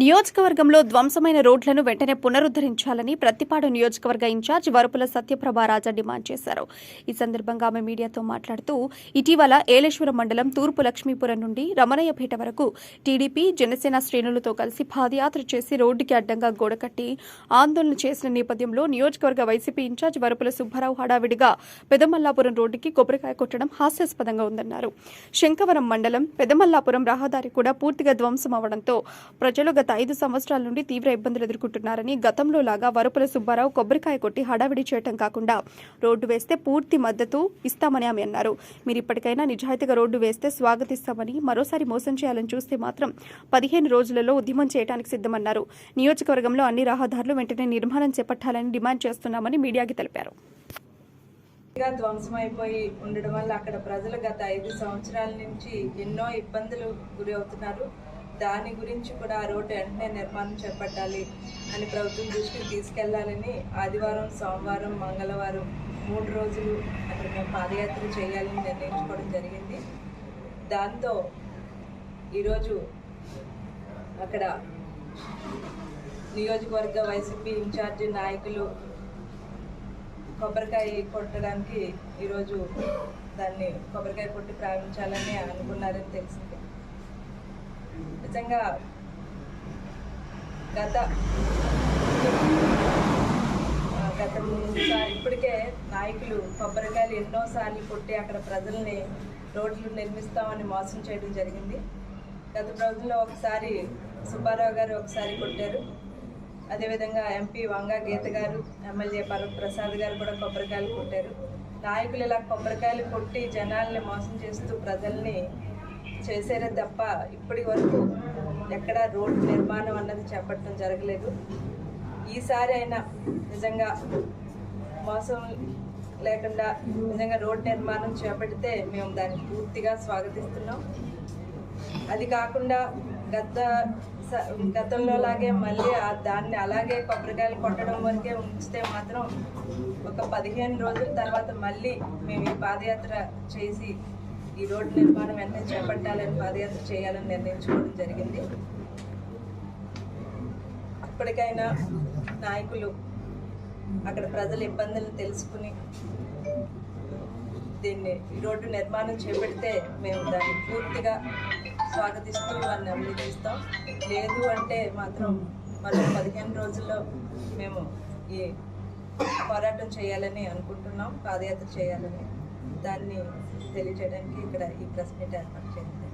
నియోజకవర్గంలో ధ్వంసమైన రోడ్లను వెంటనే పునరుద్ధరించాలని ప్రతిపాడు నియోజకవర్గ ఇన్ఛార్జ్ వరపుల సత్యప్రభ రాజా డిమాండ్ చేశారు. ఈ సందర్భంగా ఆమె మీడియాతో మాట్లాడుతూ ఇటీవల ఏలేశ్వరం మండలం తూర్పు లక్ష్మీపురం నుండి రమణయ్యపేట వరకు టీడీపీ జనసేన శ్రేణులతో కలిసి పాదయాత్ర చేసి రోడ్డుకి అడ్డంగా గోడ కట్టి ఆందోళన చేసిన నేపథ్యంలో నియోజకవర్గ వైసీపీ ఇన్ఛార్జ్ వరపుల సుబ్బారావు హడావిడిగా పెదమల్లాపురం రోడ్డుకి కొబ్బరికాయ కొట్టడం హాస్యాస్పదంగా ఉందన్నారు. శంకవరం మండలం పెదమల్లాపురం రహదారి కూడా పూర్తిగా ధ్వంసం అవడంతో ప్రజలు గత ఐదు సంవత్సరాల నుండి తీవ్ర ఇబ్బందులు ఎదుర్కొంటున్నారని గతంలో లాగా వరపుల సుబ్బారావు కొబ్బరికాయ కొట్టి హడావిడి చేయటం కాకుండా రోడ్డు వేస్తే పూర్తి మద్దతు ఇస్తామని ఆమె అన్నారు. మీరు ఇప్పటికైనా నిజాయితీగా రోడ్డు వేస్తే స్వాగతిస్తామని మరోసారి మోసం చేయాలని చూస్తే మాత్రం పదిహేను రోజులలో ఉద్యమం చేయడానికి సిద్ధమన్నారు. నియోజకవర్గంలో అన్ని రహదారులు వెంటనే నిర్మాణం చేపట్టాలని డిమాండ్ చేస్తున్నామని మీడియాకి తెలిపారు. ధ్వంసమైపోయి ఉండడం వల్ల అక్కడ ప్రజలు గత ఐదు సంవత్సరాల నుంచి ఎన్నో ఇబ్బందులు గురి అవుతున్నారు. దాని గురించి కూడా ఆ రోడ్డు వెంటనే నిర్మాణం చేపట్టాలి అని ప్రభుత్వం దృష్టికి తీసుకెళ్ళాలని ఆదివారం సోమవారం మంగళవారం మూడు రోజులు అక్కడ మేము పాదయాత్ర చేయాలని నిర్ణయించుకోవడం జరిగింది. దాంతో ఈరోజు అక్కడ నియోజకవర్గ వైసీపీ ఇన్ఛార్జి నాయకులు కొబ్బరికాయ కొట్టడానికి ఈరోజు దాన్ని కొబ్బరికాయ కొట్టి ప్రారంభించాలని అనుకున్నారని తెలిసింది. నిజంగా గత గత మూడుసార్లు ఇప్పటికే నాయకులు కొబ్బరికాయలు ఎన్నోసార్లు కొట్టి అక్కడ ప్రజల్ని రోడ్లు నిర్మిస్తామని మోసం చేయడం జరిగింది. గత ప్రభుత్వంలో ఒకసారి సుబ్బారావు గారు ఒకసారి కొట్టారు. అదేవిధంగా ఎంపీ వంగ గీత గారు ఎమ్మెల్యే పర్వ ప్రసాద్ గారు కూడా కొబ్బరికాయలు కొట్టారు. నాయకులు ఇలా కొబ్బరికాయలు కొట్టి జనాల్ని మోసం చేస్తూ ప్రజల్ని చేశారే తప్ప ఇప్పటి వరకు ఎక్కడ రోడ్డు నిర్మాణం అన్నది చేపట్టడం జరగలేదు. ఈసారి అయినా నిజంగా మోసం లేకుండా నిజంగా రోడ్ నిర్మాణం చేపడితే మేము దాన్ని పూర్తిగా స్వాగతిస్తున్నాం. అది కాకుండా గత స- గతంలో లాగే మళ్ళీ ఆ దాన్ని అలాగే కొబ్బరికాయలు కొట్టడం వరకే ఉంచితే మాత్రం ఒక పదిహేను రోజుల తర్వాత మళ్ళీ మేము ఈ పాదయాత్ర చేసి ఈ రోడ్డు నిర్మాణం వెంటనే చేపట్టాలని పాదయాత్ర చేయాలని నిర్ణయించుకోవడం జరిగింది. ఇప్పటికైనా నాయకులు అక్కడ ప్రజల ఇబ్బందులు తెలుసుకుని దీన్ని ఈ రోడ్డు నిర్మాణం చేపడితే మేము దాన్ని పూర్తిగా స్వాగతిస్తూ వారిని అభినందిస్తాం లేదు అంటే మాత్రం మరో పదిహేను రోజుల్లో మేము ఈ పోరాటం చేయాలని అనుకుంటున్నాం పాదయాత్ర చేయాలని దాన్ని తెలియజేయడానికి ఇక్కడ ఈ ప్రెస్ మీట్ ఏర్పాటు చేయండి.